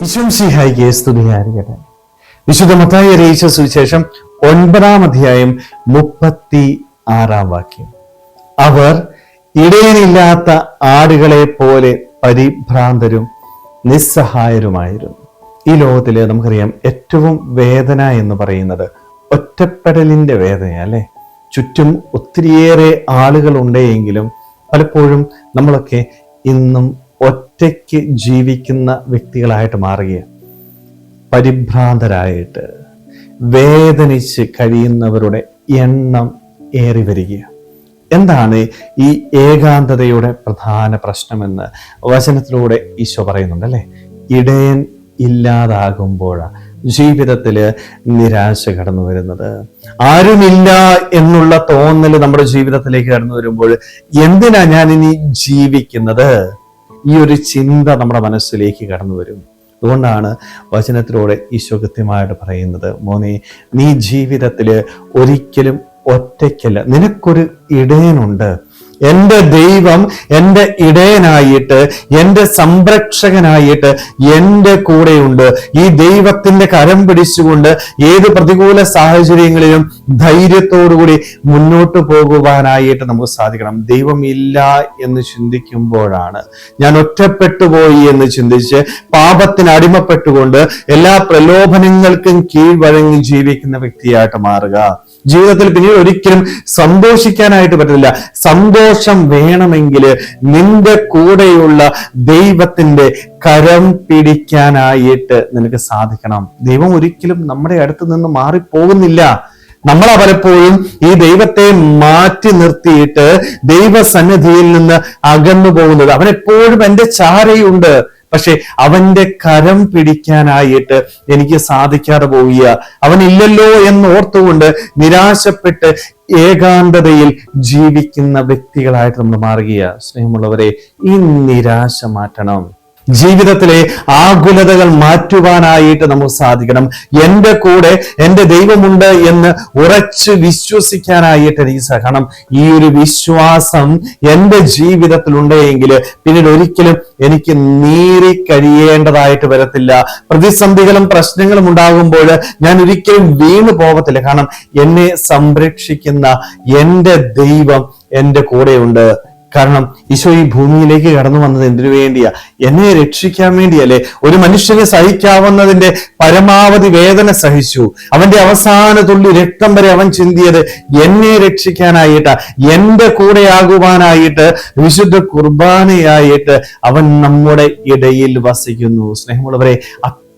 വിശ്വംസിഹായിക്ക് സ്തുതിയായിരിക്കട്ടെ വിശുദ്ധ മത്തായി അറിയിച്ച സുവിശേഷം ഒൻപതാം അധ്യായം മുപ്പത്തി ആറാം വാക്യം. അവർ ഇടയനില്ലാത്ത ആടുകളെ പോലെ പരിഭ്രാന്തരും നിസ്സഹായരുമായിരുന്നു. ഈ ലോകത്തിൽ നമുക്കറിയാം ഏറ്റവും വേദന എന്ന് പറയുന്നത് ഒറ്റപ്പെടലിന്റെ വേദന അല്ലെ? ചുറ്റും ഒത്തിരിയേറെ ആളുകൾ ഉണ്ടെങ്കിലും പലപ്പോഴും നമ്മളൊക്കെ ഇന്നും ഒറ്റയ്ക്ക് ജീവിക്കുന്ന വ്യക്തികളായിട്ട് മാറുകയാണ്. പരിഭ്രാന്തരായിട്ട് വേദനിച്ച് കഴിയുന്നവരുടെ എണ്ണം ഏറി വരികയാണ്. എന്താണ് ഈ ഏകാന്തതയുടെ പ്രധാന പ്രശ്നമെന്ന് വചനത്തിലൂടെ ഈശോ പറയുന്നുണ്ട് അല്ലേ? ഇടയൻ ഇല്ലാതാകുമ്പോഴാണ് ജീവിതത്തിൽ നിരാശ കടന്നു വരുന്നത്. ആരുമില്ല എന്നുള്ള തോന്നൽ നമ്മുടെ ജീവിതത്തിലേക്ക് കടന്നു വരുമ്പോൾ എന്തിനാ ഞാൻ ഇനി ജീവിക്കുന്നത്? ഈ ഒരു ചിന്ത നമ്മുടെ മനസ്സിലേക്ക് കടന്നു വരും അതുകൊണ്ടാണ് വചനത്തിലൂടെ ഈശോ കൃത്യമായിട്ട് പറയുന്നത് മോനെ നീ ജീവിതത്തിൽ ഒരിക്കലും ഒറ്റയ്ക്കല്ല. നിനക്കൊരു ഇടയനുണ്ട്. എന്റെ ദൈവം എന്റെ ഇടയനായിട്ട് എന്റെ സംരക്ഷകനായിട്ട് എന്റെ കൂടെയുണ്ട്. ഈ ദൈവത്തിന്റെ കരം പിടിച്ചുകൊണ്ട് ഏത് പ്രതികൂല സാഹചര്യങ്ങളിലും ധൈര്യത്തോടുകൂടി മുന്നോട്ട് പോകുവാനായിട്ട് നമുക്ക് സാധിക്കണം. ദൈവം ഇല്ല എന്ന് ചിന്തിക്കുമ്പോഴാണ് ഞാൻ ഒറ്റപ്പെട്ടു പോയി എന്ന് ചിന്തിച്ച് പാപത്തിന് അടിമപ്പെട്ടുകൊണ്ട് എല്ലാ പ്രലോഭനങ്ങൾക്കും കീഴ്വഴങ്ങി ജീവിക്കുന്ന വ്യക്തിയായിട്ട് മാറുക. ജീവിതത്തിൽ പിന്നീട് ഒരിക്കലും സന്തോഷിക്കാനായിട്ട് പറ്റില്ല സന്തോഷം വേണമെങ്കിൽ നിന്റെ കൂടെയുള്ള ദൈവത്തിന്റെ കരം പിടിക്കാനായിട്ട് നിനക്ക് സാധിക്കണം. ദൈവം ഒരിക്കലും നമ്മുടെ അടുത്ത് നിന്ന് മാറിപ്പോകുന്നില്ല. നമ്മളാ പലപ്പോഴും ഈ ദൈവത്തെ മാറ്റി നിർത്തിയിട്ട് ദൈവസന്നിധിയിൽ നിന്ന് അകന്നു പോകുന്നത്. അവൻ എപ്പോഴും എന്റെ ചാരയുണ്ട്. പക്ഷെ അവന്റെ കരം പിടിക്കാനായിട്ട് എനിക്ക് സാധിക്കാതെ പോവുക അവനില്ലല്ലോ എന്ന് ഓർത്തുകൊണ്ട് നിരാശപ്പെട്ട് ഏകാന്തതയിൽ ജീവിക്കുന്ന വ്യക്തികളായിട്ട് നമ്മൾ മാറുകയാണ് സ്നേഹമുള്ളവരെ ഈ നിരാശ മാറ്റണം. ജീവിതത്തിലെ ആകുലതകൾ മാറ്റുവാനായിട്ട് നമുക്ക് സാധിക്കണം. എന്റെ കൂടെ എന്റെ ദൈവമുണ്ട് എന്ന് ഉറച്ച് വിശ്വസിക്കാനായിട്ട് എനിക്ക് സഹണം ഈ ഒരു വിശ്വാസം എന്റെ ജീവിതത്തിൽ ഉണ്ടെങ്കിൽ പിന്നീട് ഒരിക്കലും എനിക്ക് നീറി കഴിയേണ്ടതായിട്ട് വരത്തില്ല. പ്രതിസന്ധികളും പ്രശ്നങ്ങളും ഉണ്ടാകുമ്പോൾ ഞാൻ ഒരിക്കലും വീണു പോകത്തില്ല കാരണം എന്നെ സംരക്ഷിക്കുന്ന എന്റെ ദൈവം എന്റെ കൂടെയുണ്ട്. കാരണം ഈശോ ഈ ഭൂമിയിലേക്ക് കടന്നു വന്നത് എന്തിനു വേണ്ടിയാ? എന്നെ രക്ഷിക്കാൻ വേണ്ടിയല്ലേ? ഒരു മനുഷ്യനെ സഹിക്കാവുന്നതിന്റെ പരമാവധി വേദന സഹിച്ചു. അവന്റെ അവസാന തുള്ളി രക്തം വരെ അവൻ ചിന്തിയത് എന്നെ രക്ഷിക്കാനായിട്ട് എന്റെ കൂടെയാകുവാനായിട്ട് വിശുദ്ധ കുർബാനയായിട്ട് അവൻ നമ്മുടെ ഇടയിൽ വസിക്കുന്നു. സ്നേഹമുള്ളവരെ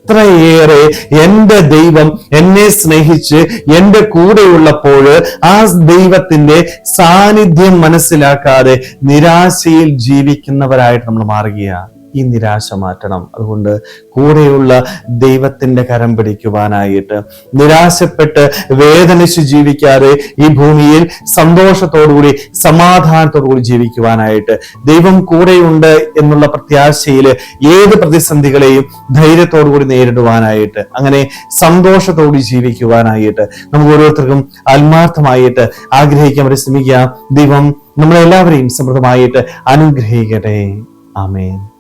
അത്രയേറെ എന്റെ ദൈവം എന്നെ സ്നേഹിച്ച് എന്റെ കൂടെയുള്ളപ്പോൾ ആ ദൈവത്തിന്റെ സാന്നിധ്യം മനസ്സിലാക്കാതെ നിരാശയിൽ ജീവിക്കുന്നവരായിട്ട് നമ്മൾ മാറുകയാണ്. ഈ നിരാശ മാറ്റണം. അതുകൊണ്ട് കൂടെയുള്ള ദൈവത്തിന്റെ കരം പിടിക്കുവാനായിട്ട് നിരാശപ്പെട്ട് വേദനിച്ച് ജീവിക്കാതെ ഈ ഭൂമിയിൽ സന്തോഷത്തോടുകൂടി സമാധാനത്തോടുകൂടി ജീവിക്കുവാനായിട്ട് ദൈവം കൂടെയുണ്ട് എന്നുള്ള പ്രത്യാശയിൽ ഏത് പ്രതിസന്ധികളെയും ധൈര്യത്തോടുകൂടി നേരിടുവാനായിട്ട് അങ്ങനെ സന്തോഷത്തോടെ ജീവിക്കുവാനായിട്ട് നമുക്ക് ഓരോരുത്തർക്കും ആത്മാർത്ഥമായിട്ട് ആഗ്രഹിക്കാൻ പരിശ്രമിക്കാം. ദൈവം നമ്മളെല്ലാവരെയും സമൃദ്ധമായിട്ട് അനുഗ്രഹിക്കട്ടെ. ആമേൻ.